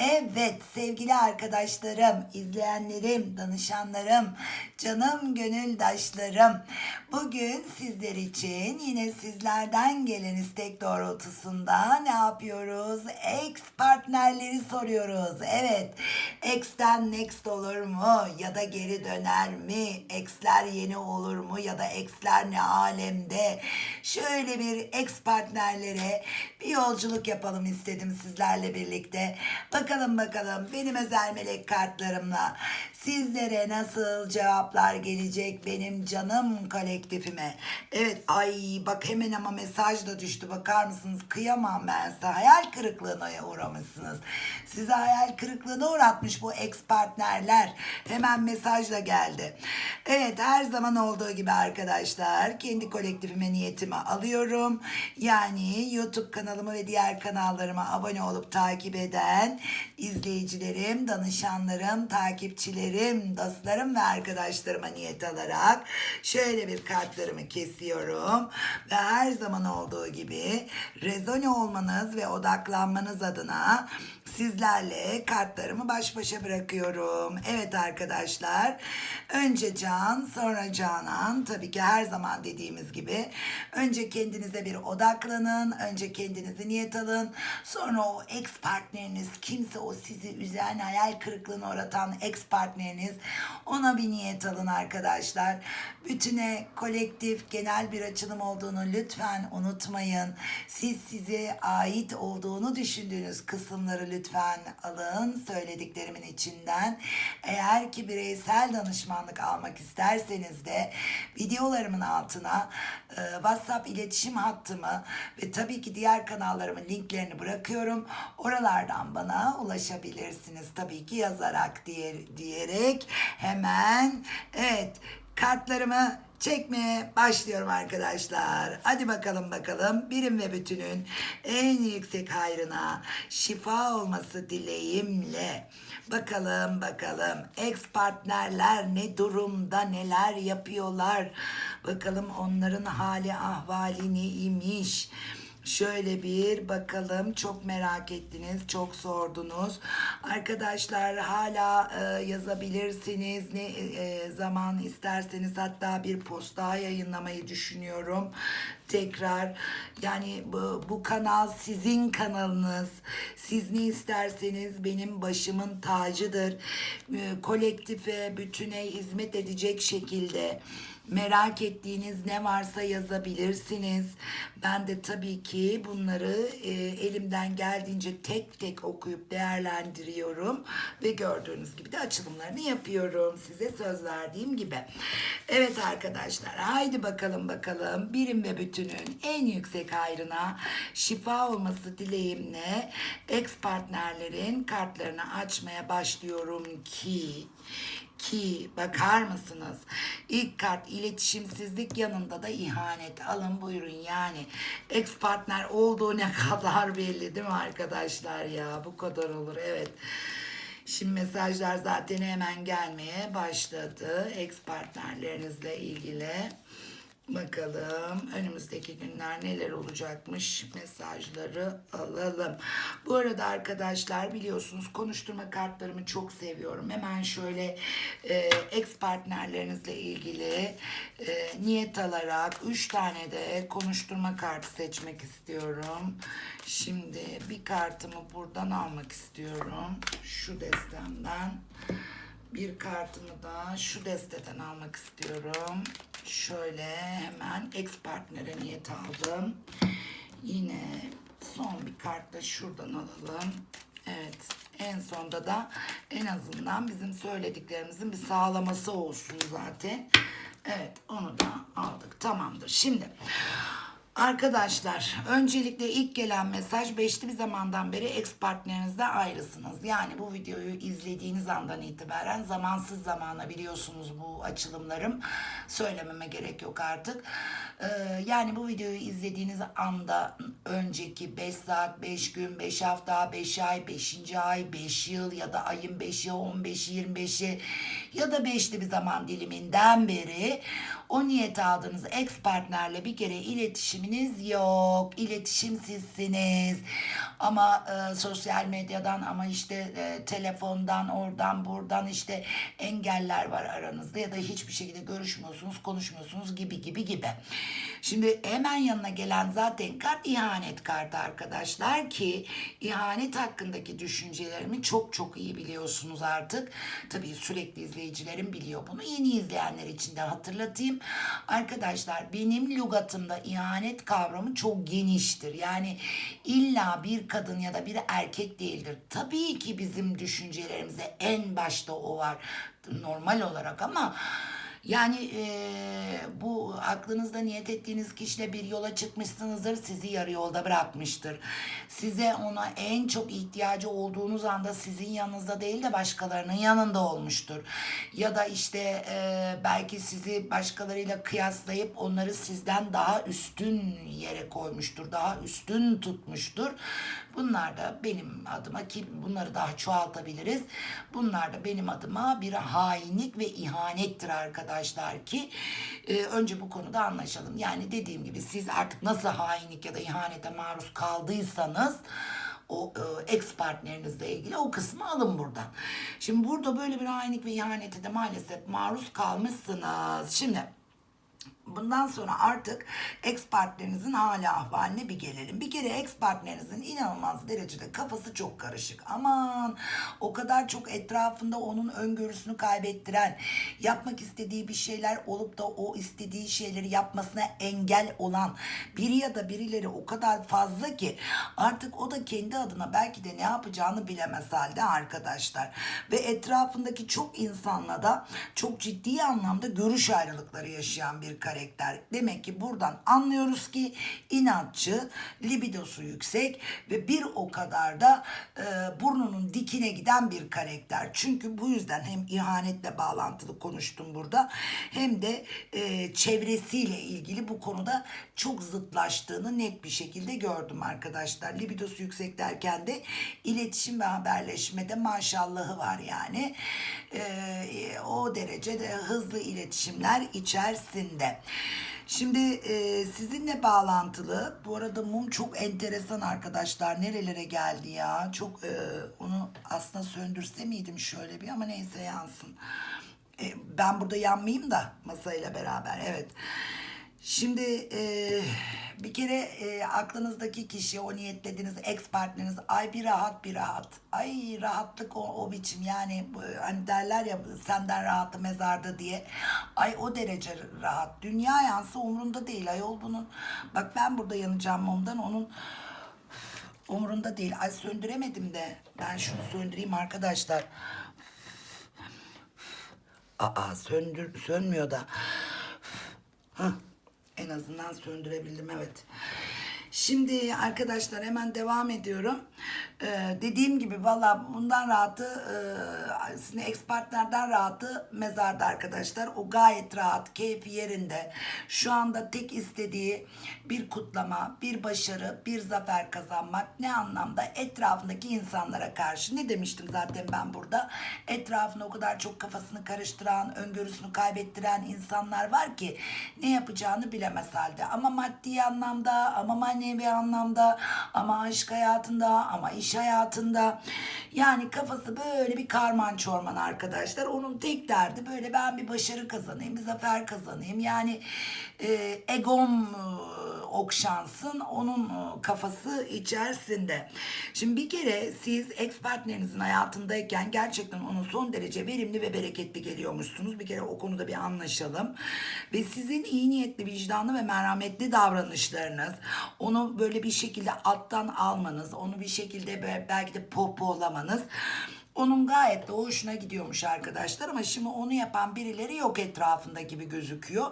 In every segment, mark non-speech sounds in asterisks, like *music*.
Evet sevgili arkadaşlarım, izleyenlerim, danışanlarım, canım gönüldaşlarım. Bugün sizler için yine sizlerden gelen istek doğrultusunda ne yapıyoruz? Ex partnerleri soruyoruz. Evet, ex'ten next olur mu? Ya da geri döner mi? Ex'ler yeni olur mu? Ya da ex'ler ne alemde? Şöyle bir ex partnerlere bir yolculuk yapalım istedim sizlerle birlikte. Bakalım bakalım. Benim özel melek kartlarımla sizlere nasıl cevaplar gelecek benim canım kolektifime. Evet ay bak hemen ama mesaj da düştü bakar mısınız? Kıyamam ben size. Hayal kırıklığına uğramışsınız. Size hayal kırıklığına uğratmış bu ex partnerler. Hemen mesajla geldi. Evet her zaman olduğu gibi arkadaşlar kendi kolektifime niyetimi alıyorum. Yani YouTube kanalımı ve diğer kanallarıma abone olup takip eden izleyicilerim, danışanlarım, takipçilerim, dostlarım ve arkadaşlarıma niyet alarak şöyle bir kartlarımı kesiyorum ve her zaman olduğu gibi rezone olmanız ve odaklanmanız adına sizlerle kartlarımı baş başa bırakıyorum. Evet arkadaşlar, önce Can, sonra Canan. Tabii ki her zaman dediğimiz gibi önce kendinize bir odaklanın, önce kendinizi niyet alın. Sonra o ex partneriniz kimse o sizi üzen, hayal kırıklığına uğratan ex partneriniz ona bir niyet alın arkadaşlar. Bütüne kolektif genel bir açılım olduğunu lütfen unutmayın. Siz size ait olduğunu düşündüğünüz kısımları lütfen alın söylediklerimin içinden. Eğer ki bireysel danışmanlık almak isterseniz de videolarımın altına e, WhatsApp iletişim hattımı ve tabii ki diğer kanallarımın linklerini bırakıyorum. Oralardan bana ulaşabilirsiniz. Tabii ki yazarak diye, diyerek hemen evet kartlarımı çekmeye başlıyorum arkadaşlar. Hadi bakalım bakalım birim ve bütünün en yüksek hayrına şifa olması dileğimle. Bakalım bakalım ex partnerler ne durumda neler yapıyorlar. Bakalım onların hali ahvali neymiş. Şöyle bir bakalım. Çok merak ettiniz çok sordunuz. Arkadaşlar hala e, yazabilirsiniz. Ne e, zaman isterseniz hatta bir post daha yayınlamayı düşünüyorum. Tekrar yani bu, bu kanal sizin kanalınız. Siz ne isterseniz benim başımın tacıdır. E, kolektife bütüne hizmet edecek şekilde Merak ettiğiniz ne varsa yazabilirsiniz. Ben de tabii ki bunları e, elimden geldiğince tek tek okuyup değerlendiriyorum ve gördüğünüz gibi de açılımlarını yapıyorum size söz verdiğim gibi. Evet arkadaşlar haydi bakalım bakalım birim ve bütünün en yüksek hayrına şifa olması dileğimle ex partnerlerin kartlarını açmaya başlıyorum ki ki bakar mısınız? İlk kart iletişimsizlik yanında da ihanet. Alın buyurun yani. Ex partner olduğu ne *laughs* kadar belli değil mi arkadaşlar ya? Bu kadar olur evet. Şimdi mesajlar zaten hemen gelmeye başladı. Ex partnerlerinizle ilgili. Bakalım önümüzdeki günler neler olacakmış mesajları alalım. Bu arada arkadaşlar biliyorsunuz konuşturma kartlarımı çok seviyorum. Hemen şöyle e, ex partnerlerinizle ilgili e, niyet alarak 3 tane de konuşturma kartı seçmek istiyorum. Şimdi bir kartımı buradan almak istiyorum. Şu destemden. Bir kartımı da şu desteden almak istiyorum. Şöyle hemen ex partnere niyet aldım. Yine son bir kart da şuradan alalım. Evet en sonda da en azından bizim söylediklerimizin bir sağlaması olsun zaten. Evet onu da aldık tamamdır. Şimdi Arkadaşlar öncelikle ilk gelen mesaj beşli bir zamandan beri ex partnerinizden ayrısınız. Yani bu videoyu izlediğiniz andan itibaren zamansız zamana biliyorsunuz bu açılımlarım. Söylememe gerek yok artık. Ee, yani bu videoyu izlediğiniz anda önceki 5 saat, 5 gün, 5 hafta, 5 ay, 5. ay, 5 yıl ya da ayın 5'i, 15'i, 25'i ya da beşli bir zaman diliminden beri o niyet aldığınız ex partnerle bir kere iletişiminiz yok. İletişimsizsiniz. Ama e, sosyal medyadan ama işte e, telefondan oradan buradan işte engeller var aranızda ya da hiçbir şekilde görüşmüyorsunuz, konuşmuyorsunuz gibi gibi gibi. Şimdi hemen yanına gelen zaten kart ihanet kartı arkadaşlar ki ihanet hakkındaki düşüncelerimi çok çok iyi biliyorsunuz artık. Tabii sürekli izleyicilerim biliyor bunu. Yeni izleyenler için de hatırlatayım. Arkadaşlar benim lügatımda ihanet kavramı çok geniştir. Yani illa bir kadın ya da bir erkek değildir. Tabii ki bizim düşüncelerimize en başta o var normal olarak ama yani eee, bu aklınızda niyet ettiğiniz kişiyle bir yola çıkmışsınızdır, sizi yarı yolda bırakmıştır. Size ona en çok ihtiyacı olduğunuz anda sizin yanınızda değil de başkalarının yanında olmuştur. Ya da işte eee, belki sizi başkalarıyla kıyaslayıp onları sizden daha üstün yere koymuştur, daha üstün tutmuştur. Bunlar da benim adıma ki bunları daha çoğaltabiliriz. Bunlar da benim adıma bir hainlik ve ihanettir arkadaşlar ki e, önce bu konuda anlaşalım. Yani dediğim gibi siz artık nasıl hainlik ya da ihanete maruz kaldıysanız o e, ex partnerinizle ilgili o kısmı alın buradan. Şimdi burada böyle bir hainlik ve ihanete de maalesef maruz kalmışsınız. Şimdi Bundan sonra artık ex partnerinizin hala ahvaline bir gelelim. Bir kere ex partnerinizin inanılmaz derecede kafası çok karışık. Aman o kadar çok etrafında onun öngörüsünü kaybettiren, yapmak istediği bir şeyler olup da o istediği şeyleri yapmasına engel olan biri ya da birileri o kadar fazla ki artık o da kendi adına belki de ne yapacağını bilemez halde arkadaşlar. Ve etrafındaki çok insanla da çok ciddi anlamda görüş ayrılıkları yaşayan bir karakter. Demek ki buradan anlıyoruz ki inatçı, libidosu yüksek ve bir o kadar da e, burnunun dikine giden bir karakter. Çünkü bu yüzden hem ihanetle bağlantılı konuştum burada hem de e, çevresiyle ilgili bu konuda çok zıtlaştığını net bir şekilde gördüm arkadaşlar. Libidosu yüksek derken de iletişim ve haberleşmede maşallahı var yani. E, o derecede hızlı iletişimler içerisinde. Şimdi e, sizinle bağlantılı. Bu arada mum çok enteresan arkadaşlar. Nerelere geldi ya? Çok e, onu aslında söndürse miydim şöyle bir ama neyse yansın. E, ben burada yanmayayım da masayla beraber. Evet. Şimdi e, bir kere e, aklınızdaki kişi o niyetlediğiniz ex partneriniz ay bir rahat bir rahat. Ay rahatlık o, o biçim yani hani derler ya senden rahatı mezarda diye. Ay o derece rahat. Dünya yansı umrunda değil ayol bunun. Bak ben burada yanacağım mumdan onun umrunda değil. Ay söndüremedim de. Ben şunu söndüreyim arkadaşlar. Aa söndür sönmüyor da. Hah, en azından söndürebildim evet. Şimdi arkadaşlar hemen devam ediyorum. Ee, dediğim gibi valla bundan rahatı e, sizin ex partnerden rahatı mezarda arkadaşlar. O gayet rahat, keyfi yerinde. Şu anda tek istediği bir kutlama, bir başarı, bir zafer kazanmak. Ne anlamda? Etrafındaki insanlara karşı. Ne demiştim zaten ben burada? Etrafında o kadar çok kafasını karıştıran, öngörüsünü kaybettiren insanlar var ki ne yapacağını bilemez halde. Ama maddi anlamda, ama manevi anlamda, ama aşk hayatında, ama iş hayatında. Yani kafası böyle bir karman çorman arkadaşlar. Onun tek derdi böyle ben bir başarı kazanayım, bir zafer kazanayım. Yani e, egom okşansın onun e, kafası içerisinde. Şimdi bir kere siz ex partnerinizin hayatındayken gerçekten onun son derece verimli ve bereketli geliyormuşsunuz. Bir kere o konuda bir anlaşalım. Ve sizin iyi niyetli, vicdanlı ve merhametli davranışlarınız, onu böyle bir şekilde alttan almanız, onu bir şekilde be- belki de popolamanız Onun gayet de hoşuna gidiyormuş arkadaşlar ama şimdi onu yapan birileri yok etrafında gibi gözüküyor.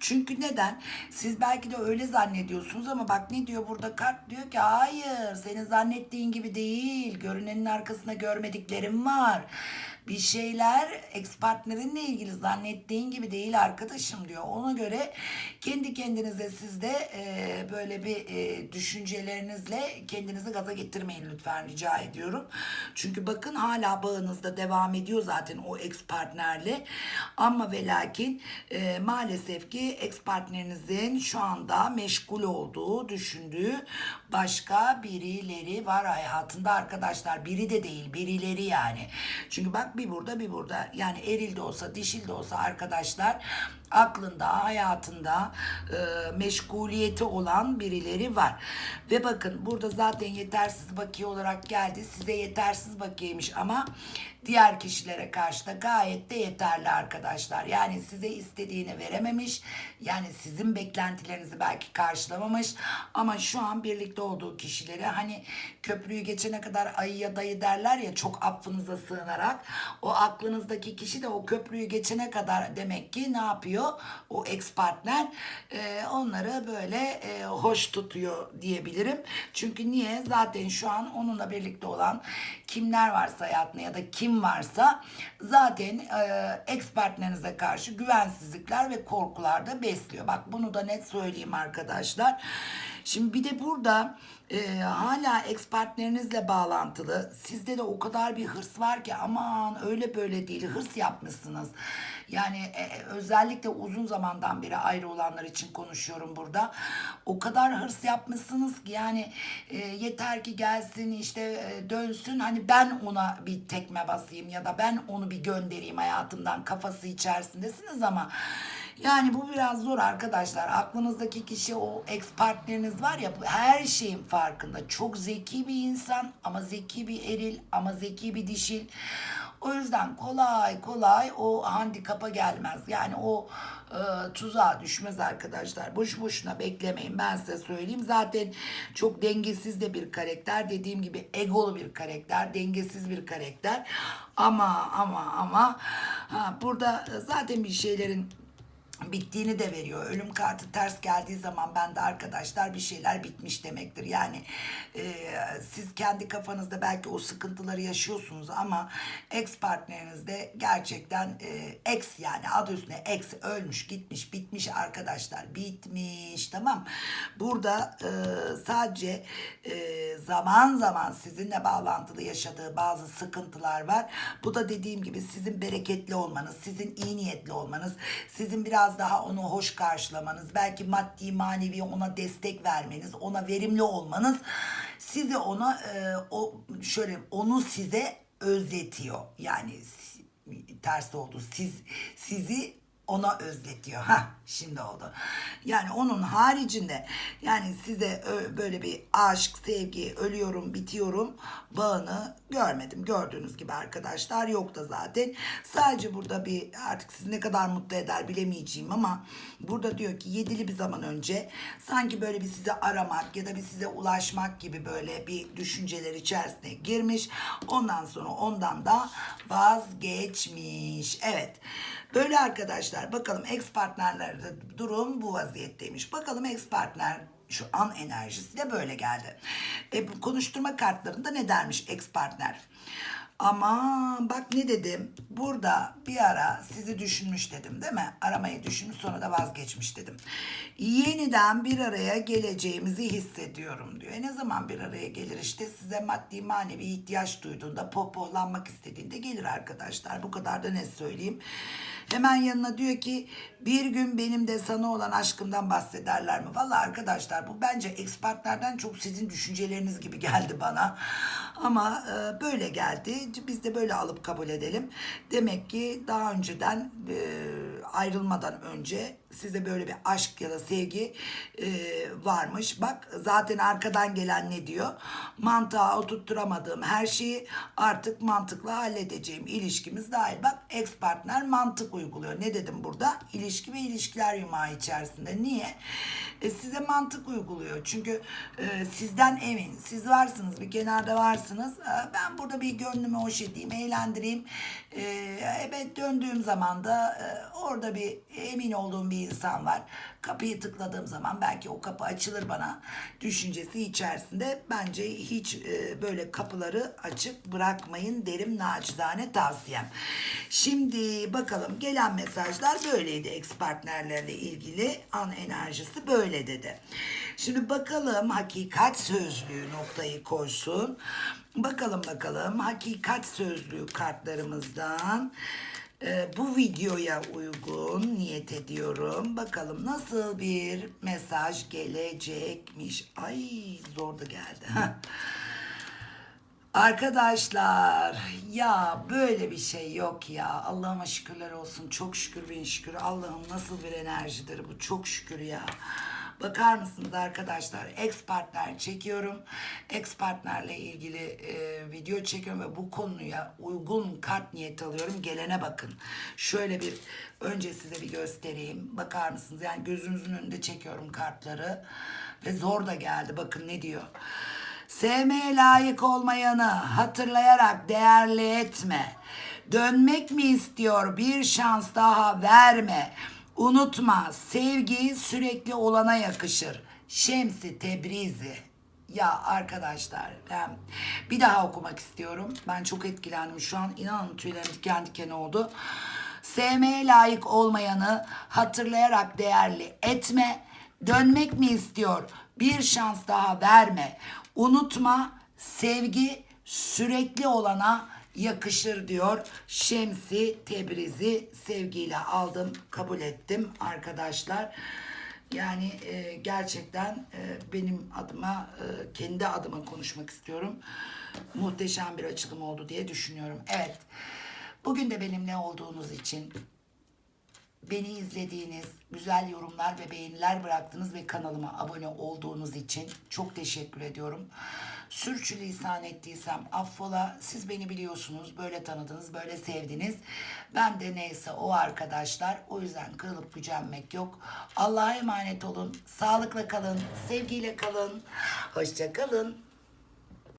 Çünkü neden? Siz belki de öyle zannediyorsunuz ama bak ne diyor burada kart diyor ki hayır senin zannettiğin gibi değil. Görünenin arkasında görmediklerim var. Bir şeyler ex partnerinle ilgili zannettiğin gibi değil arkadaşım diyor. Ona göre kendi kendinize siz de e, böyle bir e, düşüncelerinizle kendinizi gaza getirmeyin lütfen rica ediyorum. Çünkü bakın hala bağınızda devam ediyor zaten o ex partnerle. Ama ve lakin e, maalesef ki ex partnerinizin şu anda meşgul olduğu, düşündüğü başka birileri var hayatında arkadaşlar. Biri de değil, birileri yani. Çünkü bak bir burada bir burada. Yani eril de olsa, dişil de olsa arkadaşlar aklında, hayatında e, meşguliyeti olan birileri var. Ve bakın burada zaten yetersiz bakiye olarak geldi. Size yetersiz bakiyeymiş ama diğer kişilere karşı da gayet de yeterli arkadaşlar. Yani size istediğini verememiş. Yani sizin beklentilerinizi belki karşılamamış. Ama şu an birlikte olduğu kişilere hani köprüyü geçene kadar ayıya dayı derler ya çok affınıza sığınarak. O aklınızdaki kişi de o köprüyü geçene kadar demek ki ne yapıyor? O ex partner e, onları böyle e, hoş tutuyor diyebilirim. Çünkü niye? Zaten şu an onunla birlikte olan kimler varsa hayatında ya da kim varsa zaten e, ex partnerinize karşı güvensizlikler ve korkular da besliyor. Bak bunu da net söyleyeyim arkadaşlar. Şimdi bir de burada e, hala ex partnerinizle bağlantılı. Sizde de o kadar bir hırs var ki aman öyle böyle değil hırs yapmışsınız. Yani e, özellikle uzun zamandan beri ayrı olanlar için konuşuyorum burada. O kadar hırs yapmışsınız ki yani e, yeter ki gelsin işte e, dönsün hani ben ona bir tekme basayım ya da ben onu bir göndereyim hayatımdan kafası içerisindesiniz ama yani bu biraz zor arkadaşlar. Aklınızdaki kişi o ex partneriniz var ya her şeyin farkında. Çok zeki bir insan ama zeki bir eril ama zeki bir dişil. O yüzden kolay kolay o handikapa gelmez. Yani o e, tuzağa düşmez arkadaşlar. Boş boşuna beklemeyin ben size söyleyeyim. Zaten çok dengesiz de bir karakter. Dediğim gibi egolu bir karakter. Dengesiz bir karakter. Ama ama ama ha, burada zaten bir şeylerin bittiğini de veriyor. Ölüm kartı ters geldiği zaman ben de arkadaşlar bir şeyler bitmiş demektir. Yani e, siz kendi kafanızda belki o sıkıntıları yaşıyorsunuz ama ex partnerinizde gerçekten e, ex yani adı üstüne ex ölmüş gitmiş bitmiş arkadaşlar bitmiş tamam. Burada e, sadece e, zaman zaman sizinle bağlantılı yaşadığı bazı sıkıntılar var. Bu da dediğim gibi sizin bereketli olmanız, sizin iyi niyetli olmanız, sizin biraz daha onu hoş karşılamanız, belki maddi manevi ona destek vermeniz, ona verimli olmanız sizi ona e, o şöyle onu size özletiyor. Yani ters oldu. Siz sizi ona özletiyor. Ha şimdi oldu. Yani onun haricinde yani size ö- böyle bir aşk, sevgi, ölüyorum, bitiyorum bağını görmedim. Gördüğünüz gibi arkadaşlar yok da zaten. Sadece burada bir artık sizi ne kadar mutlu eder bilemeyeceğim ama burada diyor ki yedili bir zaman önce sanki böyle bir size aramak ya da bir size ulaşmak gibi böyle bir düşünceler içerisine girmiş. Ondan sonra ondan da vazgeçmiş. Evet. Böyle arkadaşlar bakalım ex partnerlerde durum bu vaziyetteymiş. Bakalım ex partner şu an enerjisi de böyle geldi. E, konuşturma kartlarında ne dermiş ex partner? Ama bak ne dedim. Burada bir ara sizi düşünmüş dedim değil mi? Aramayı düşünmüş sonra da vazgeçmiş dedim. Yeniden bir araya geleceğimizi hissediyorum diyor. E ne zaman bir araya gelir işte size maddi manevi ihtiyaç duyduğunda popolanmak istediğinde gelir arkadaşlar. Bu kadar da ne söyleyeyim. Hemen yanına diyor ki bir gün benim de sana olan aşkımdan bahsederler mi? Vallahi arkadaşlar bu bence ex partnerden çok sizin düşünceleriniz gibi geldi bana. Ama e, böyle geldi. Biz de böyle alıp kabul edelim. Demek ki daha önceden e, ayrılmadan önce size böyle bir aşk ya da sevgi e, varmış. Bak zaten arkadan gelen ne diyor? Mantığa oturtturamadığım her şeyi artık mantıkla halledeceğim. İlişkimiz dahil. Bak ex partner mantık uyguluyor. Ne dedim burada? İlişki ve ilişkiler yumağı içerisinde. Niye? E, size mantık uyguluyor. Çünkü e, sizden emin. Siz varsınız bir kenarda varsınız. E, ben burada bir gönlümü hoş edeyim, eğlendireyim. E, evet döndüğüm zaman da e, orada bir emin olduğum bir insan var. Kapıyı tıkladığım zaman belki o kapı açılır bana düşüncesi içerisinde. Bence hiç e, böyle kapıları açık bırakmayın derim naçizane tavsiyem. Şimdi bakalım gelen mesajlar böyleydi ex partnerlerle ilgili an enerjisi böyle dedi. Şimdi bakalım hakikat sözlüğü noktayı koysun. Bakalım bakalım hakikat sözlüğü kartlarımızdan e, bu videoya uygun niyet ediyorum. Bakalım nasıl bir mesaj gelecekmiş. Ay zor da geldi. Arkadaşlar ya böyle bir şey yok ya. Allah'ıma şükürler olsun. Çok şükür bin şükür. Allah'ım nasıl bir enerjidir bu. Çok şükür ya. Bakar mısınız arkadaşlar? Ex partner çekiyorum. Ex partnerle ilgili e, video çekiyorum ve bu konuya uygun kart niyeti alıyorum. Gelene bakın. Şöyle bir önce size bir göstereyim. Bakar mısınız? Yani gözünüzün önünde çekiyorum kartları. Ve zor da geldi. Bakın ne diyor. Sevmeye layık olmayanı hatırlayarak değerli etme. Dönmek mi istiyor bir şans daha verme. Unutma sevgi sürekli olana yakışır. Şemsi Tebrizi. Ya arkadaşlar ben bir daha okumak istiyorum. Ben çok etkilendim şu an. İnanın tüylerim diken diken oldu. Sevmeye layık olmayanı hatırlayarak değerli etme. Dönmek mi istiyor? Bir şans daha verme. Unutma sevgi sürekli olana yakışır diyor. Şemsi Tebrizi sevgiyle aldım, kabul ettim arkadaşlar. Yani e, gerçekten e, benim adıma, e, kendi adıma konuşmak istiyorum. Muhteşem bir açılım oldu diye düşünüyorum. Evet, bugün de benimle olduğunuz için Beni izlediğiniz, güzel yorumlar ve beğeniler bıraktınız ve kanalıma abone olduğunuz için çok teşekkür ediyorum. Sürçülisan ettiysem affola. Siz beni biliyorsunuz. Böyle tanıdınız, böyle sevdiniz. Ben de neyse o arkadaşlar. O yüzden kırılıp gücenmek yok. Allah'a emanet olun. Sağlıkla kalın, sevgiyle kalın. Hoşça kalın.